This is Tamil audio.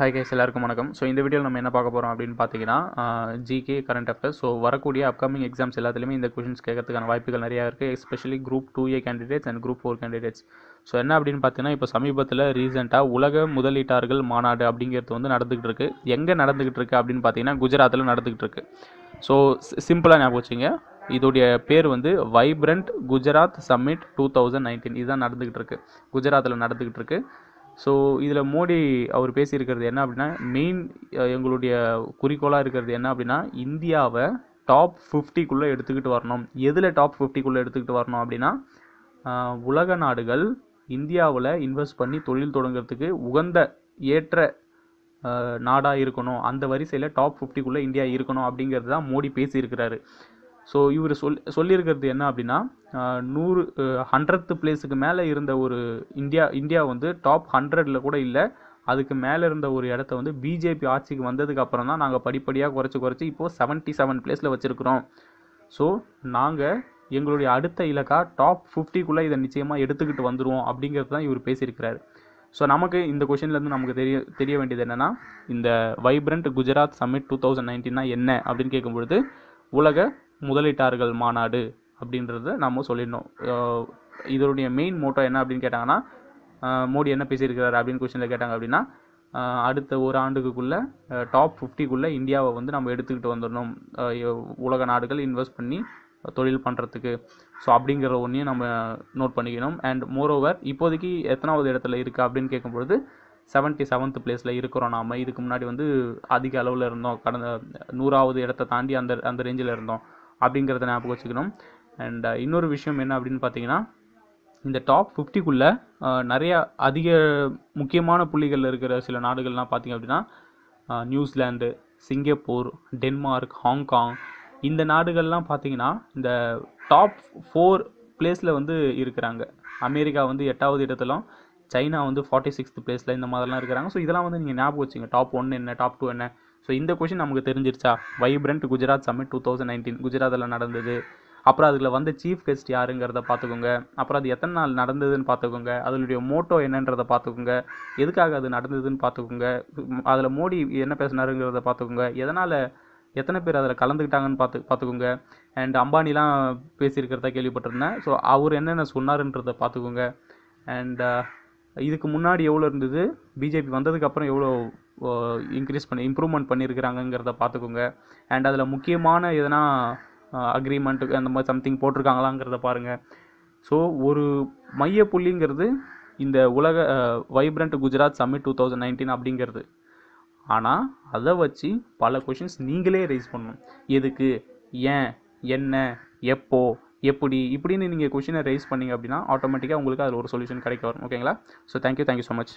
ஹாய் கைஸ் எல்லாருக்கும் வணக்கம். ஸோ இந்த வீடியோவில் நம்ம என்ன பார்க்க போகிறோம் அப்படின்னு பார்த்தீங்கன்னா ஜிகே கரண்ட் அஃபேர்ஸ் ஸோ வரக்கூடிய அப்கமிங் எக்ஸாம்ஸ் எல்லாத்துலேயுமே இந்த கொஷின்ஸ் கேட்கறதுக்கான வாய்ப்புகள் நிறையா இருக்குது especially group two A candidates and group four candidates so என்ன அப்படின்னு பார்த்தீங்கன்னா இப்போ சமீபத்தில் ரீசெண்டாக உலக முதலீட்டாளர்கள் மாநாடு அப்படிங்கிறது வந்து நடந்துகிட்டு இருக்கு. எங்கே நடந்துகிட்டு இருக்கு அப்படின்னு பார்த்தீங்கன்னா குஜராத்தில் நடந்துகிட்டு இருக்கு. ஸோ சிம்பிளாக ஞாபகம் வச்சுங்க இதோடைய பேர் வந்து vibrant Gujarat summit two thousand nineteen இதுதான் நடந்துகிட்டு இருக்கு. குஜராத்தில் நடந்துகிட்டு இருக்குது ஸோ இதில் மோடி அவர் பேசியிருக்கிறது என்ன அப்படின்னா மெயின் எங்களுடைய குறிக்கோளாக இருக்கிறது என்ன அப்படின்னா இந்தியாவை டாப் ஃபிஃப்டிக்குள்ளே எடுத்துக்கிட்டு வரணும். எதில் டாப் ஃபிஃப்டிக்குள்ளே எடுத்துக்கிட்டு வரணும் அப்படின்னா உலக நாடுகள் இந்தியாவில் இன்வெஸ்ட் பண்ணி தொழில் தொடங்குறதுக்கு உகந்த ஏற்ற நாடாக இருக்கணும். அந்த வரிசையில் டாப் ஃபிஃப்டிக்குள்ளே இந்தியா இருக்கணும் அப்படிங்கிறது தான் மோடி பேசியிருக்கிறாரு. ஸோ இவர் சொல் சொல்லியிருக்கிறது என்ன அப்படின்னா நூறு ஹண்ட்ரட் பிளேஸுக்கு மேலே இருந்த ஒரு இந்தியா இந்தியா வந்து டாப் ஹண்ட்ரடில் கூட இல்லை. அதுக்கு மேலே இருந்த ஒரு இடத்த வந்து பிஜேபி ஆட்சிக்கு வந்ததுக்கு அப்புறம் தான் நாங்கள் படிப்படியாக குறைச்சி குறைச்சி இப்போது செவன்ட்டி செவன் பிளேஸில் வச்சுருக்கிறோம். ஸோ நாங்கள் எங்களுடைய அடுத்த இலக்கா டாப் ஃபிஃப்டிக்குள்ளே இதை நிச்சயமாக எடுத்துக்கிட்டு வந்துடுவோம் அப்படிங்கிறது தான் இவர் பேசியிருக்கிறார். ஸோ நமக்கு இந்த கொஷின்லேருந்து நமக்கு தெரிய தெரிய வேண்டியது என்னென்னா இந்த vibrant Gujarat summit two thousand நைன்டீன்னா என்ன அப்படின்னு கேட்கும்பொழுது உலக முதலீட்டாளர்கள் மாநாடு அப்படின்றத நம்ம சொல்லிடணும். இதனுடைய மெயின் மோட்டோ என்ன அப்படின்னு கேட்டாங்கன்னா மோடி என்ன பேசியிருக்கிறாரு அப்படின்னு கொஷினில் கேட்டாங்க அப்படின்னா அடுத்த ஒரு ஆண்டுக்குள்ளே டாப் ஃபிஃப்டிக்குள்ளே இந்தியாவை வந்து நம்ம எடுத்துக்கிட்டு வந்துடணும். உலக நாடுகள் இன்வெஸ்ட் பண்ணி தொழில் பண்ணுறதுக்கு ஸோ அப்படிங்கிற ஒன்றையும் நம்ம நோட் பண்ணிக்கணும். அண்ட் மோரோவர் இப்போதைக்கு எத்தனாவது இடத்துல இருக்குது அப்படின்னு கேட்கும்பொழுது செவன்ட்டி செவன்த் பிளேஸில் இருக்கிறோம் நாம். இதுக்கு முன்னாடி வந்து அதிக அளவில் இருந்தோம். கடந்த நூறாவது இடத்த தாண்டி அந்த அந்த ரேஞ்சில் இருந்தோம். அப்படிங்கிறத ஞாபகம் வச்சுக்கணும். அண்ட் uh, இன்னொரு விஷயம் என்ன அப்படின்னு பார்த்தீங்கன்னா இந்த டாப் ஃபிஃப்டிக்குள்ளே uh, நிறையா அதிக முக்கியமான புள்ளிகளில் இருக்கிற சில நாடுகள்லாம் பார்த்தீங்க அப்படின்னா uh, New Zealand Singapore Denmark Hong Kong இந்த நாடுகள்லாம் பார்த்தீங்கன்னா இந்த டாப் ஃபோர் பிளேஸில் வந்து இருக்கிறாங்க. அமெரிக்கா வந்து எட்டாவது இடத்துலும் சைனா வந்து ஃபார்ட்டி சிக்ஸ்த் பிளேஸில் இந்த மாதிரிலாம் இருக்கிறாங்க. ஸோ இதெல்லாம் வந்து நீங்கள் ஞாபகம் வச்சுங்க. டாப் ஒன் என்ன டாப் டூ என்ன ஸோ இந்த கொஷின் நமக்கு தெரிஞ்சிருச்சா? Vibrant Gujarat summit two thousand nineteen குஜராத்தில் நடந்தது. அப்புறம் அதில் வந்த சீஃப் கெஸ்ட் யாருங்கிறத பார்த்துக்கோங்க. அப்புறம் அது எத்தனை நாள் நடந்ததுன்னு பார்த்துக்கோங்க. அதனுடைய மோட்டோ என்னன்றதை பார்த்துக்கோங்க. எதுக்காக அது நடந்ததுன்னு பார்த்துக்கோங்க. அதில் மோடி என்ன பேசினாருங்கிறத பார்த்துக்கோங்க. எதனால் எத்தனை பேர் அதில் கலந்துக்கிட்டாங்கன்னு பார்த்து பார்த்துக்கோங்க. அண்ட் அம்பானிலாம் பேசியிருக்கிறதா கேள்விப்பட்டிருந்தேன். ஸோ அவர் என்னென்ன சொன்னாருன்றதை பார்த்துக்கோங்க. அண்ட் இதுக்கு முன்னாடி எவ்வளோ இருந்தது? பிஜேபி வந்ததுக்கப்புறம் எவ்வளோ இன்க்ரீஸ் பண்ணி இம்ப்ரூவ்மெண்ட் பண்ணியிருக்கிறாங்கங்கிறத பார்த்துக்கோங்க. அண்ட் அதில் முக்கியமான எதனா அக்ரிமெண்ட்டு அந்த மாதிரி சம்திங் போட்டிருக்காங்களாங்கிறத பாருங்கள் ஸோ ஒரு மைய புள்ளிங்கிறது இந்த உலக vibrant Gujarat summit two thousand nineteen அப்படிங்கிறது. ஆனால் அதை வச்சு பல கொஷின்ஸ் நீங்களே ரைஸ் பண்ணணும். எதுக்கு? ஏன்? என்ன? எப்போ? எப்படி இப்படின்னு நீங்கள் கொஷினை ரைஸ் பண்ணிங்க அப்படின்னா ஆட்டோமேட்டிக்காக உங்களுக்கு அதில் ஒரு சொல்யூஷன் கிடைக்க வரும். ஓகேங்களா so thank you thank you so much